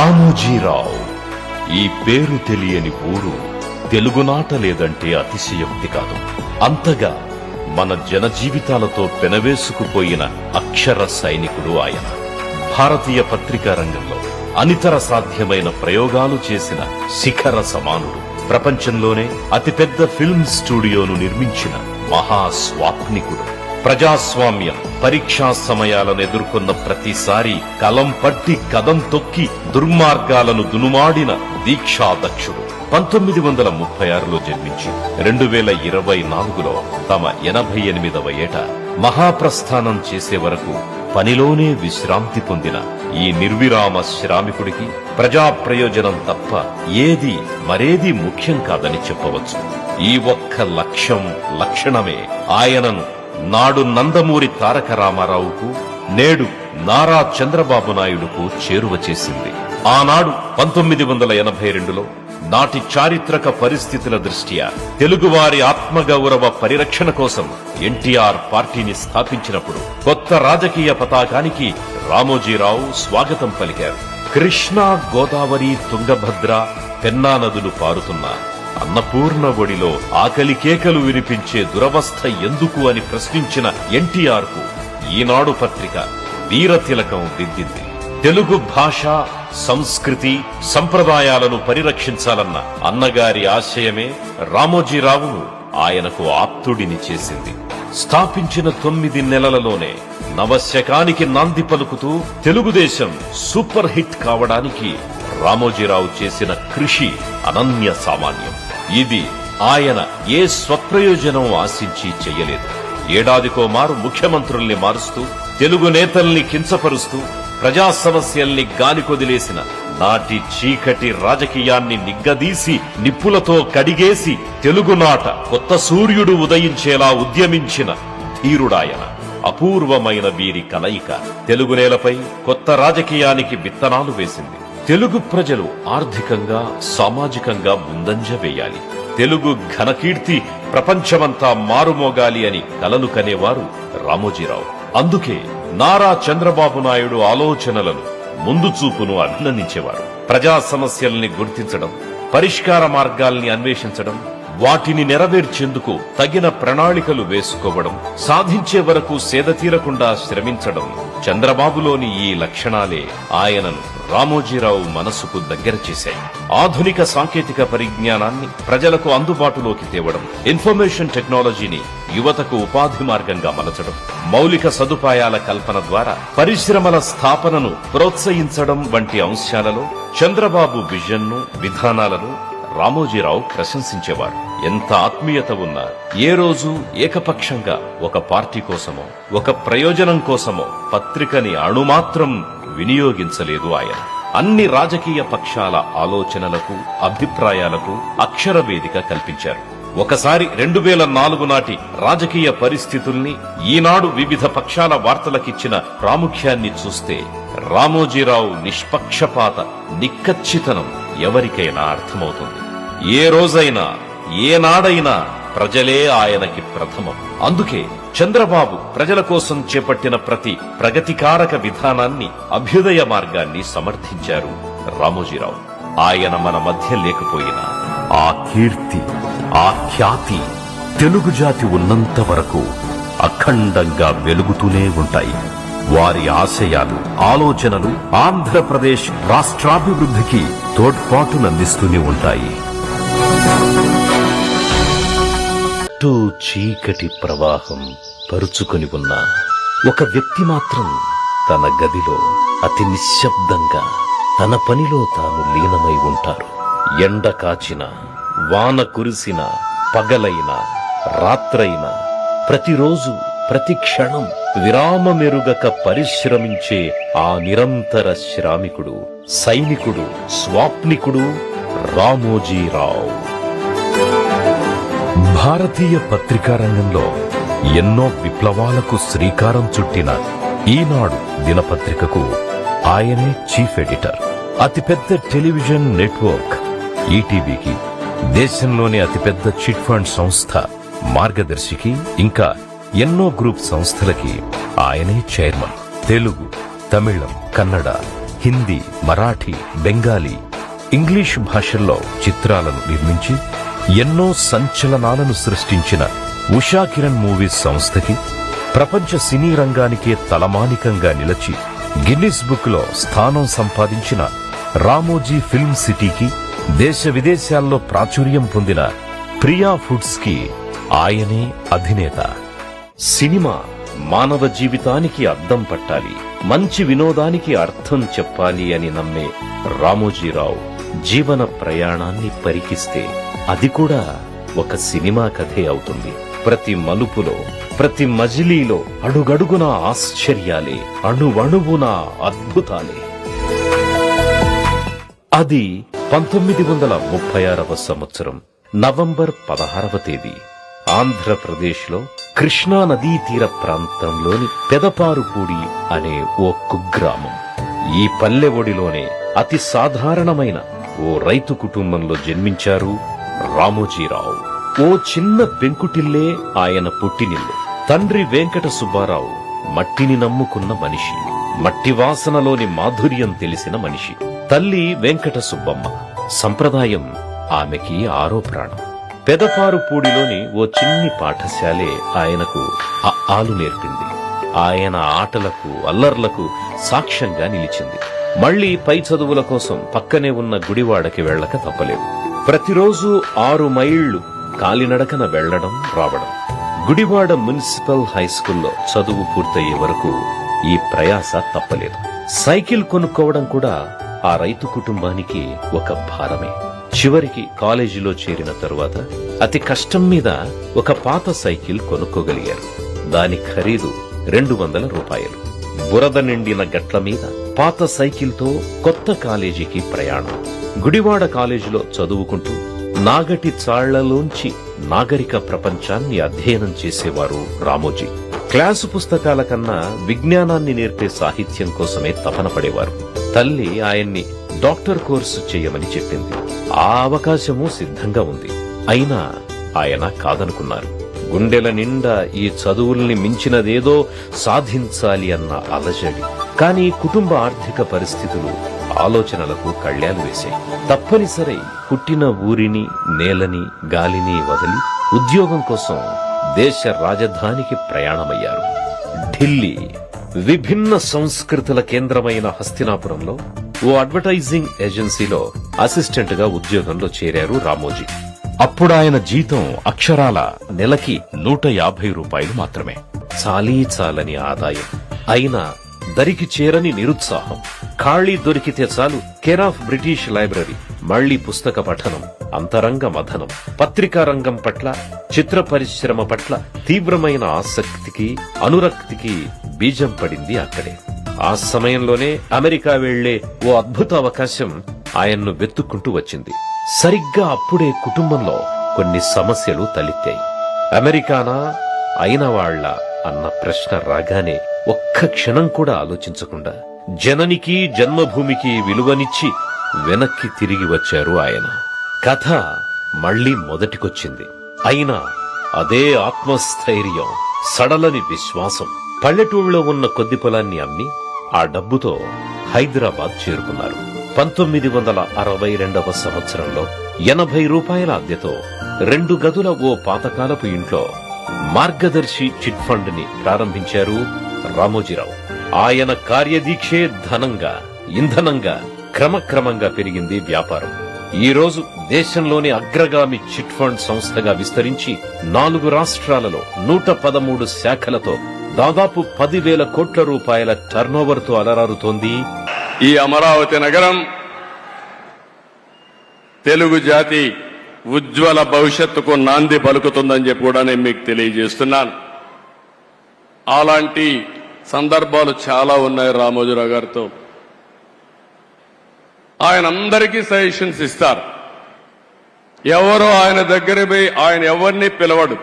రామోజీరావు ఈ పేరు తెలియని ఊరు తెలుగునాట లేదంటే అతిశయోక్తి కాదు. అంతగా మన జన జీవితాలతో పెనవేసుకుపోయిన అక్షర సైనికుడు ఆయన. భారతీయ పత్రికా రంగంలో అనితర సాధ్యమైన ప్రయోగాలు చేసిన శిఖర సమానుడు. ప్రపంచంలోనే అతిపెద్ద ఫిల్మ్ స్టూడియోను నిర్మించిన మహాస్వాప్నికుడు ప్రజాస్వామ్యం పరీక్షా సమయాలను ఎదుర్కొన్న ప్రతిసారి కలం పట్టి కదం తొక్కి దుర్మార్గాలను దునుమాడిన దీక్షాదక్షుడు పంతొమ్మిది వందల ముప్పై ఆరులో జన్మించి రెండు వేల ఇరవై నాలుగులో తమ ఎనభై ఎనిమిదవ ఏట మహాప్రస్థానం చేసే వరకు పనిలోనే విశ్రాంతి పొందిన ఈ నిర్విరామ శ్రామికుడికి ప్రజా ప్రయోజనం తప్ప ఏది మరేది ముఖ్యం కాదని చెప్పవచ్చు. ఈ ఒక్క లక్ష్యం లక్షణమే ఆయనను నాడు నందమూరి తారక రామారావుకు నేడు నారా చంద్రబాబు నాయుడుకు చేరువ చేసింది. ఆనాడు పంతొమ్మిది వందల ఎనభై రెండులో నాటి చారిత్రక పరిస్థితుల దృష్ట్యా తెలుగువారి ఆత్మగౌరవ పరిరక్షణ కోసం ఎన్టీఆర్ పార్టీని స్థాపించినప్పుడు కొత్త రాజకీయ పతాకానికి రామోజీరావు స్వాగతం పలికారు. కృష్ణా గోదావరి తుంగభద్ర పెన్నా నదులు పారుతున్నా అన్నపూర్ణ ఒడిలో ఆకలి కేకలు వినిపించే దురవస్థ ఎందుకు అని ప్రశ్నించిన ఎన్టీఆర్కు ఈనాడు పత్రిక వీరతిలకం దిద్దింది. తెలుగు భాష సంస్కృతి సంప్రదాయాలను పరిరక్షించాలన్న అన్నగారి ఆశయమే రామోజీరావును ఆయనకు ఆప్తుడిని చేసింది. స్థాపించిన తొమ్మిది నెలలలోనే నవశకానికి నాంది పలుకుతూ తెలుగుదేశం సూపర్ హిట్ కావడానికి రామోజీరావు చేసిన కృషి అనన్య సామాన్యం. ఇది ఆయన ఏ స్వప్రయోజనం ఆశించి చెయ్యలేదు ఏడాదికో మారు ముఖ్యమంత్రుల్ని మారుస్తూ తెలుగు నేతల్ని కించపరుస్తూ ప్రజా సమస్యల్ని గాలికొదిలేసిన నాటి చీకటి రాజకీయాన్ని నిగ్గదీసి నిప్పులతో కడిగేసి తెలుగునాట కొత్త సూర్యుడు ఉదయించేలా ఉద్యమించిన ధీరుడాయన అపూర్వమైన వీరి కలయిక. తెలుగు నేలపై కొత్త రాజకీయానికి విత్తనాలు వేసింది. తెలుగు ప్రజలు ఆర్థికంగా సామాజికంగా ముందంజ వేయాలి. తెలుగు ఘనకీర్తి ప్రపంచమంతా మారుమోగాలి అని కలలు కనేవారు రామోజీరావు. అందుకే నారా చంద్రబాబు నాయుడు ఆలోచనలను ముందు చూపును అభినందించేవారు. ప్రజా సమస్యల్ని గుర్తించడం పరిష్కార మార్గాల్ని అన్వేషించడం వాటిని నెరవేర్చేందుకు తగిన ప్రణాళికలు వేసుకోవడం సాధించే వరకు సేద తీరకుండా శ్రమించడం చంద్రబాబులోని ఈ లక్షణాలే ఆయనను రామోజీరావు మనసుకు దగ్గర చేశాయి. ఆధునిక సాంకేతిక పరిజ్ఞానాన్ని ప్రజలకు అందుబాటులోకి తేవడం ఇన్ఫర్మేషన్ టెక్నాలజీని యువతకు ఉపాధి మార్గంగా మలచడం మౌలిక సదుపాయాల కల్పన ద్వారా పరిశ్రమల స్థాపనను ప్రోత్సహించడం వంటి అంశాలలో చంద్రబాబు విజన్ను విధానాలను రామోజీరావు ప్రశంసించేవారు. ఎంత ఆత్మీయత ఉన్నా ఏ రోజు ఏకపక్షంగా ఒక పార్టీ కోసమో ఒక ప్రయోజనం కోసమో పత్రికని అణుమాత్రం వినియోగించలేదు ఆయన. అన్ని రాజకీయ పక్షాల ఆలోచనలకు అభిప్రాయాలకు అక్షర వేదిక కల్పించారు. ఒకసారి రెండు వేల నాలుగు నాటి రాజకీయ పరిస్థితుల్ని ఈనాడు వివిధ పక్షాల వార్తలకిచ్చిన ప్రాముఖ్యాన్ని చూస్తే రామోజీరావు నిష్పక్షపాత నిక్కచ్చితనం ఎవరికైనా అర్థమవుతుంది. ఏ రోజైనా ఏనాడైనా ప్రజలే ఆయనకి ప్రథమం. అందుకే చంద్రబాబు ప్రజల కోసం చేపట్టిన ప్రతి ప్రగతికారక విధానాన్ని అభ్యుదయ మార్గాన్ని సమర్థించారు రామోజీరావు. ఆయన మన మధ్య లేకపోయినా ఆ కీర్తి ఆ ఖ్యాతి తెలుగు జాతి ఉన్నంత వరకు అఖండంగా వెలుగుతూనే ఉంటాయి. వారి ఆశయాలు ఆలోచనలు ఆంధ్రప్రదేశ్ రాష్ట్రాభివృద్ధికి తోడ్పాటునందిస్తూనే ఉంటాయి. చుట్టూ చీకటి ప్రవాహం పరుచుకొని ఉన్న. ఒక వ్యక్తి మాత్రం తన గదిలో అతి నిశ్శబ్దంగా తన పనిలో తాను లీనమై ఉంటారు. ఎండ కాచిన వాన కురిసిన పగలైన రాత్రైన ప్రతిరోజు ప్రతి క్షణం విరామమెరుగక పరిశ్రమించే ఆ నిరంతర శ్రామికుడు సైనికుడు స్వాప్నికుడు రామోజీరావు. భారతీయ పత్రికా రంగంలో ఎన్నో విప్లవాలకు శ్రీకారం చుట్టిన ఈనాడు దినపత్రికకు ఆయనే చీఫ్ ఎడిటర్. అతిపెద్ద టెలివిజన్ నెట్వర్క్ ఈటీవీకి దేశంలోని అతిపెద్ద చిట్ ఫండ్ సంస్థ మార్గదర్శికి ఇంకా ఎన్నో గ్రూప్ సంస్థలకి ఆయనే చైర్మన్. తెలుగు తమిళం కన్నడ హిందీ మరాఠీ బెంగాలీ ఇంగ్లీష్ భాషల్లో చిత్రాలను నిర్మించి ఎన్నో సంచలనాలను సృష్టించిన ఉషా కిరణ్ మూవీస్ సంస్థకి ప్రపంచ సినీ రంగానికే తలమానికంగా నిలిచి గిన్నిస్ బుక్లో స్థానం సంపాదించిన రామోజీ ఫిల్మ్ సిటీకి దేశ విదేశాల్లో ప్రాచుర్యం పొందిన ప్రియా ఫుడ్స్కి ఆయనే అధినేత. సినిమా మానవ జీవితానికి అద్దం పట్టాలి మంచి వినోదానికి అర్థం చెప్పాలి అని నమ్మే రామోజీరావు జీవన ప్రయాణాన్ని పరికిస్తే అది కూడా ఒక సినిమా కథే అవుతుంది. ప్రతి మలుపులో ప్రతి మజిలీలో అడుగడుగున ఆశ్చర్యాలే అణువణువున అద్భుతాలే. అది పంతొమ్మిది వందల ముప్పై ఆరవ సంవత్సరం నవంబర్ పదహారవ తేదీ. ఆంధ్రప్రదేశ్లో కృష్ణా నదీ తీర ప్రాంతంలోని పెదపారుపూడి అనే ఓ కుగ్రామం. ఈ పల్లె ఒడిలోనే అతి సాధారణమైన ఓ రైతు కుటుంబంలో జన్మించారు రామోజీరావు. ఓ చిన్న పెంకుటిల్లే ఆయన పుట్టినిల్లు. తండ్రి వెంకట సుబ్బారావు మట్టిని నమ్ముకున్న మనిషి. మట్టి వాసనలోని మాధుర్యం తెలిసిన మనిషి. తల్లి వెంకట సుబ్బమ్మ. సంప్రదాయం ఆమెకి ఆరో ప్రాణం. పెదపారుపూడిలోని ఓ చిన్ని పాఠశాలే ఆయనకు ఆ ఆలు నేర్పింది. ఆయన ఆటలకు అల్లర్లకు సాక్ష్యంగా నిలిచింది. మళ్ళీ పై చదువుల కోసం పక్కనే ఉన్న గుడివాడకి వెళ్ళక తప్పలేదు. ప్రతిరోజు ఆరు మైళ్ళు కాలినడకన వెళ్ళడం రావడం. గుడివాడ మున్సిపల్ హై స్కూల్లో చదువు పూర్తయ్యే వరకు ఈ ప్రయాస తప్పలేదు. సైకిల్ కొనుక్కోవడం కూడా ఆ రైతు కుటుంబానికి ఒక భారమే. చివరికి కాలేజీలో చేరిన తరువాత అతి కష్టం మీద ఒక పాత సైకిల్ కొనుక్కోగలిగారు. దాని ఖరీదు రెండు వందల రూపాయలు. బురద నిండిన గట్ల మీద పాత సైకిల్తో కొత్త కాలేజీకి ప్రయాణం. గుడివాడ కాలేజీలో చదువుకుంటూ నాగటి చాళ్ళలోంచి నాగరిక ప్రపంచాన్ని అధ్యయనం చేసేవారు రామోజీ. క్లాసు పుస్తకాల కన్నా విజ్ఞానాన్ని నేర్పే సాహిత్యం కోసమే తపన పడేవారు. తల్లి ఆయన్ని డాక్టర్ కోర్సు చేయమని చెప్పింది. ఆ అవకాశము సిద్ధంగా ఉంది. అయినా ఆయన కాదనుకున్నారు. గుండెల నిండా ఈ చదువుల్ని మించినదేదో సాధించాలి అన్న అలజడి. కానీ కుటుంబ ఆర్థిక పరిస్థితులు ఆలోచనలకు కళ్యాలు వేశాయి. తప్పనిసరి పుట్టిన ఊరిని నేలని గాలిని వదిలి ఉద్యోగం కోసం దేశ రాజధానికి ప్రయాణమయ్యారు. ఢిల్లీ విభిన్న సంస్కృతుల కేంద్రమైన హస్తినాపురంలో ఓ అడ్వర్టైజింగ్ ఏజెన్సీలో అసిస్టెంట్గా ఉద్యోగంలో చేరారు రామోజీ. అప్పుడాయన జీతం అక్షరాల నెలకి నూట యాభై రూపాయలు మాత్రమే. చాలీ చాలని ఆదాయం. అయినా దరికి చేరని నిరుత్సాహం. ఖాళీ దొరికితే చాలు కేర్ ఆఫ్ బ్రిటిష్ లైబ్రరీ మళ్ళీ పుస్తక పఠనం అంతరంగ మథనం పత్రికా రంగం పట్ల చిత్ర పరిశ్రమ పట్ల తీవ్రమైన ఆసక్తికి అనురక్తికి బీజం పడింది అక్కడే. ఆ సమయంలోనే అమెరికా వెళ్ళే ఓ అద్భుత అవకాశం ఆయన్ను వెతుక్కుంటూ వచ్చింది. సరిగ్గా అప్పుడే కుటుంబంలో కొన్ని సమస్యలు తలెత్తాయి. అమెరికానా? అయిన వాళ్ళ అన్న ప్రశ్న రాగానే ఒక్క క్షణం కూడా ఆలోచించకుండా జననికి జన్మభూమికి విలువనిచ్చి వెనక్కి తిరిగి వచ్చారు ఆయన. కథ మళ్ళీ మొదటికొచ్చింది. అయినా అదే ఆత్మస్థైర్యం సడలని విశ్వాసం పల్లెటూళ్ళలో ఉన్న కొద్ది పొలాన్ని అమ్మి ఆ డబ్బుతో హైదరాబాద్ చేరుకున్నారు. పంతొమ్మిది వందల అరవై రెండవ సంవత్సరంలో ఎనభై రూపాయల అద్దెతో రెండు గదుల ఓ పాతకాలపు ఇంట్లో మార్గదర్శి చిట్ ఫండ్ని ప్రారంభించారు రామోజీరావు. ఆయన కార్యదీక్షే ధనంగా ఇంధనంగా క్రమక్రమంగా పెరిగింది వ్యాపారం. ఈ రోజు దేశంలోని అగ్రగామి చిట్ ఫండ్ సంస్థగా విస్తరించి నాలుగు రాష్ట్రాలలో నూట పదమూడు శాఖలతో దాదాపు పదివేల కోట్ల రూపాయల టర్నోవర్తో అలరారుతోంది ఈ అమరావతి నగరం తెలుగు జాతి ఉజ్వల భవిష్యత్తుకు నాంది పలుకుతుందని చెప్పి కూడా నేను మీకు తెలియజేస్తున్నాను. అలాంటి సందర్భాలు చాలా ఉన్నాయి రామోజీరావు గారితో. ఆయన అందరికీ సజెషన్స్ ఇస్తారు. ఎవరో ఆయన దగ్గర పోయి ఆయన ఎవరిని పిలవడు.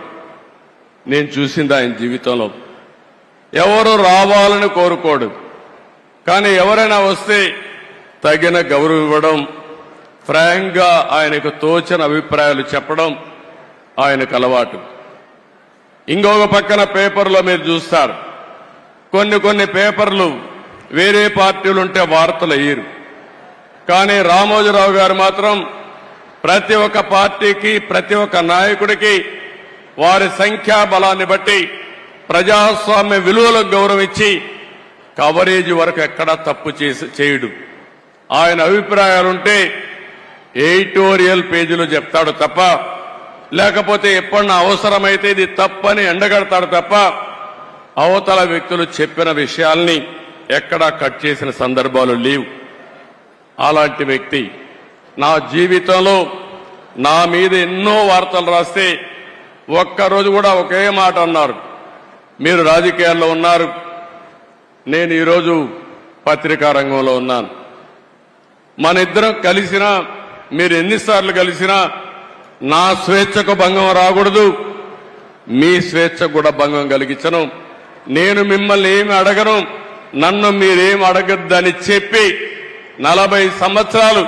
నేను చూసింది ఆయన జీవితంలో. ఎవరు రావాలని కోరుకోడు. కానీ ఎవరైనా వస్తే తగిన గౌరవం ఇవ్వడం ఫ్రాంక్ ఆయనకు తోచిన అభిప్రాయాలు చెప్పడం ఆయనకు అలవాటు. ఇంకొక పక్కన పేపర్లో మీరు చూస్తారు. కొన్ని కొన్ని పేపర్లు వేరే పార్టీలు ఉంటే వార్తలు అయ్యారు కానీ రామోజీరావు గారు మాత్రం ప్రతి ఒక్క పార్టీకి ప్రతి ఒక్క నాయకుడికి వారి సంఖ్యా బలాన్ని బట్టి ప్రజాస్వామ్య విలువలకు గౌరవించి కవరేజ్ వరకు ఎక్కడా తప్పు చేసి చేయడు. ఆయన అభిప్రాయాలుంటే ఎడిటోరియల్ పేజీలో చెప్తాడు తప్ప లేకపోతే ఎప్పుడన్నా అవసరమైతే ఇది తప్పని ఎండగడతాడు తప్ప అవతల వ్యక్తులు చెప్పిన విషయాల్ని ఎక్కడా కట్ చేసిన సందర్భాలు లేవు. అలాంటి వ్యక్తి నా జీవితంలో నా మీద ఎన్నో వార్తలు రాస్తే ఒక్కరోజు కూడా ఒకే మాట అన్నారు. మీరు రాజకీయాల్లో ఉన్నారు. నేను ఈరోజు పత్రికా రంగంలో ఉన్నాను. మన ఇద్దరం కలిసినా మీరు ఎన్నిసార్లు కలిసినా నా స్వేచ్ఛకు భంగం రాకూడదు. మీ స్వేచ్ఛకు కూడా భంగం కలిగించను. నేను మిమ్మల్ని ఏమి అడగను. నన్ను మీరేం అడగద్దని చెప్పి నలభై సంవత్సరాలు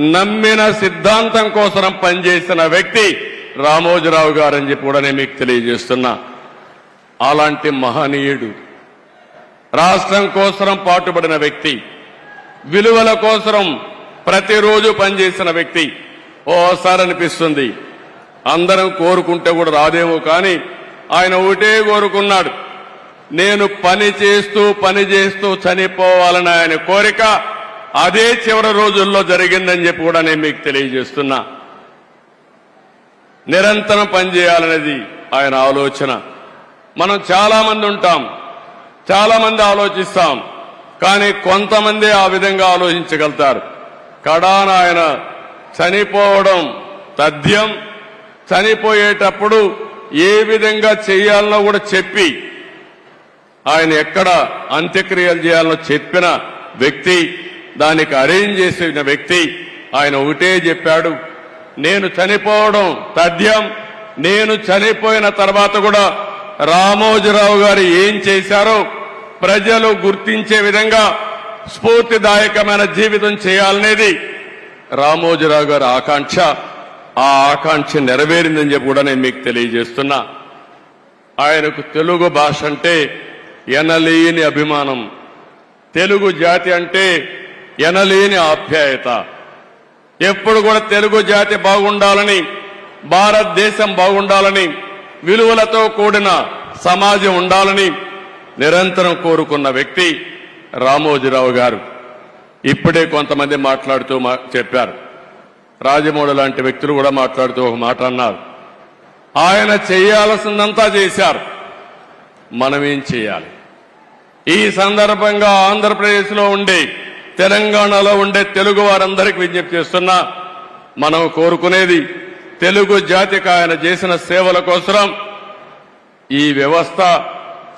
నమ్మిన సిద్ధాంతం కోసం పనిచేసిన వ్యక్తి రామోజీరావు గారని చెప్పి కూడా నేను మీకు తెలియజేస్తున్నా. అలాంటి మహనీయుడు రాష్ట్రం కోసరం పాటుపడిన వ్యక్తి విలువల కోసరం ప్రతిరోజు పనిచేసిన వ్యక్తి ఓసారి అనిపిస్తుంది. అందరం కోరుకుంటే కూడా రాదేమో కానీ ఆయన ఒకటే కోరుకున్నాడు. నేను పని చేస్తూ పని చేస్తూ చనిపోవాలని ఆయన కోరిక అదే చివరి రోజుల్లో జరిగిందని చెప్పి కూడా నేను మీకు తెలియజేస్తున్నా. నిరంతరం పనిచేయాలనేది ఆయన ఆలోచన. మనం చాలా మంది ఉంటాం. చాలా మంది ఆలోచిస్తాం కానీ కొంతమంది ఆ విధంగా ఆలోచించగలుగుతారు. కడానాయన చనిపోవడం తథ్యం. చనిపోయేటప్పుడు ఏ విధంగా చేయాలనో కూడా చెప్పి ఆయన ఎక్కడ అంత్యక్రియలు చేయాలనో చెప్పిన వ్యక్తి దానికి అరేంజ్ చేసిన వ్యక్తి ఆయన ఒకటే చెప్పాడు నేను చనిపోవడం తథ్యం. నేను చనిపోయిన తర్వాత కూడా రామోజీరావు గారు ఏం చేశారో ప్రజలు గుర్తించే విధంగా స్ఫూర్తిదాయకమైన జీవితం చేయాలనేది రామోజీరావు గారి ఆకాంక్ష. ఆ ఆకాంక్ష నెరవేరిందని చెప్పి కూడా నేను మీకు తెలియజేస్తున్నా. ఆయనకు తెలుగు భాష అంటే ఎనలేని అభిమానం. తెలుగు జాతి అంటే ఎనలేని ఆప్యాయత. ఎప్పుడు కూడా తెలుగు జాతి బాగుండాలని భారతదేశం బాగుండాలని విలువలతో కూడిన సమాజం ఉండాలని నిరంతరం కోరుకున్న వ్యక్తి రామోజీరావు గారు. ఇప్పుడే కొంతమంది మాట్లాడుతూ మా- చెప్పారు. రాజమౌళి లాంటి వ్యక్తులు కూడా మాట్లాడుతూ ఒక మాట అన్నారు. ఆయన చేయాల్సిందంతా చేశారు. మనం ఏం చేయాలి? ఈ సందర్భంగా ఆంధ్రప్రదేశ్లో ఉండే తెలంగాణలో ఉండే తెలుగు వారందరికీ విజ్ఞప్తి చేస్తున్నా మనం కోరుకునేది తెలుగు జాతికి ఆయన చేసిన సేవల కోసం ఈ వ్యవస్థ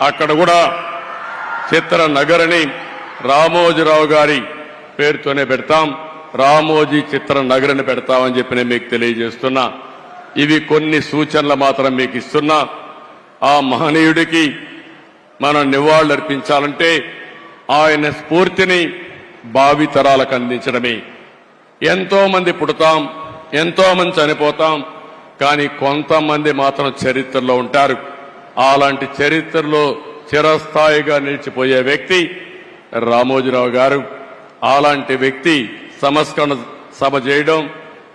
అక్కడ కూడా చిత్ర నగరని రామోజీరావు గారి పేరుతోనే పెడతాం. రామోజీ చిత్ర నగరని పెడతామని చెప్పి నేను మీకు తెలియజేస్తున్నా. ఇవి కొన్ని సూచనలు మాత్రం మీకు ఇస్తున్నా. ఆ మహనీయుడికి మనం నివాళులర్పించాలంటే ఆయన స్ఫూర్తిని భావితరాలకు అందించడమే. ఎంతో మంది పుడతాం ఎంతో మంది చనిపోతాం కానీ కొంతమంది మాత్రం చరిత్రలో ఉంటారు. అలాంటి చరిత్రలో చిరస్థాయిగా నిలిచిపోయే వ్యక్తి రామోజీరావు గారు. అలాంటి వ్యక్తి సంస్కరణ సభ చేయడం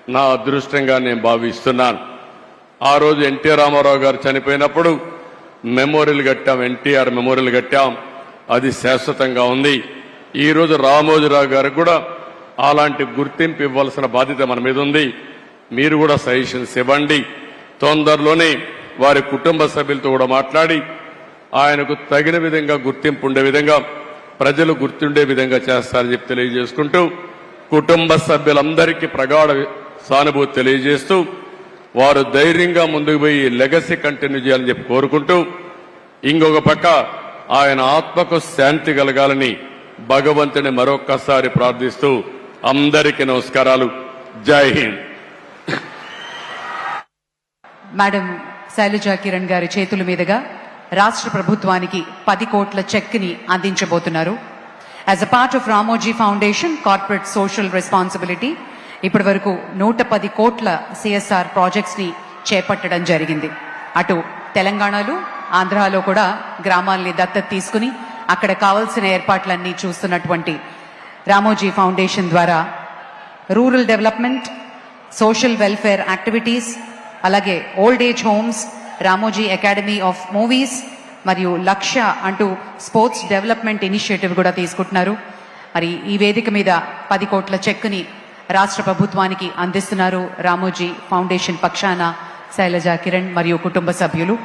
నా అదృష్టంగా నేను భావిస్తున్నాను. ఆ రోజు ఎన్టీ రామారావు గారు చనిపోయినప్పుడు మెమోరియల్ కట్టాం ఎన్టీఆర్ మెమోరియల్ కట్టాం. అది శాశ్వతంగా ఉంది. ఈరోజు రామోజీరావు గారికి కూడా అలాంటి గుర్తింపు ఇవ్వాల్సిన బాధ్యత మన మీద ఉంది. మీరు కూడా సజెషన్స్ ఇవ్వండి. తొందరలోనే వారి కుటుంబ సభ్యులతో కూడా మాట్లాడి ఆయనకు తగిన విధంగా గుర్తింపు ఉండే విధంగా ప్రజలు గుర్తుండే విధంగా చేస్తారని చెప్పి తెలియజేసుకుంటూ కుటుంబ సభ్యులందరికీ ప్రగాఢ సానుభూతి తెలియజేస్తూ వారు ధైర్యంగా ముందుకు పోయి లెగసీ కంటిన్యూ చేయాలని చెప్పి కోరుకుంటూ ఇంకొక పక్క ఆయన ఆత్మకు శాంతి కలగాలని భగవంతుని మరొక్కసారి ప్రార్థిస్తూ అందరికీ నమస్కారాలు. జై హింద్. మేడం శైలజా కిరణ్ గారి చేతుల మీదుగా రాష్ట్ర ప్రభుత్వానికి పది కోట్ల చెక్ని అందించబోతున్నారు. As a part of Ramoji foundation corporate social responsibility ఇప్పటి వరకు నూట పది కోట్ల సిఎస్ఆర్ ప్రాజెక్ట్స్ని చేపట్టడం జరిగింది. అటు తెలంగాణలో ఆంధ్రాలో కూడా గ్రామాల్ని దత్తత తీసుకుని అక్కడ కావాల్సిన ఏర్పాట్లన్నీ చూస్తున్నటువంటి రామోజీ ఫౌండేషన్ ద్వారా rural development social welfare activities అలాగే old age homes Ramoji academy of movies మరియు లక్ష్య అంటూ స్పోర్ట్స్ డెవలప్మెంట్ ఇనిషియేటివ్ కూడా తీసుకుంటున్నారు. మరి ఈ వేదిక మీద పది కోట్ల చెక్కుని రాష్ట్ర ప్రభుత్వానికి అందిస్తున్నారు రామోజీ ఫౌండేషన్ పక్షాన శైలజ కిరణ్ మరియు కుటుంబ సభ్యులు.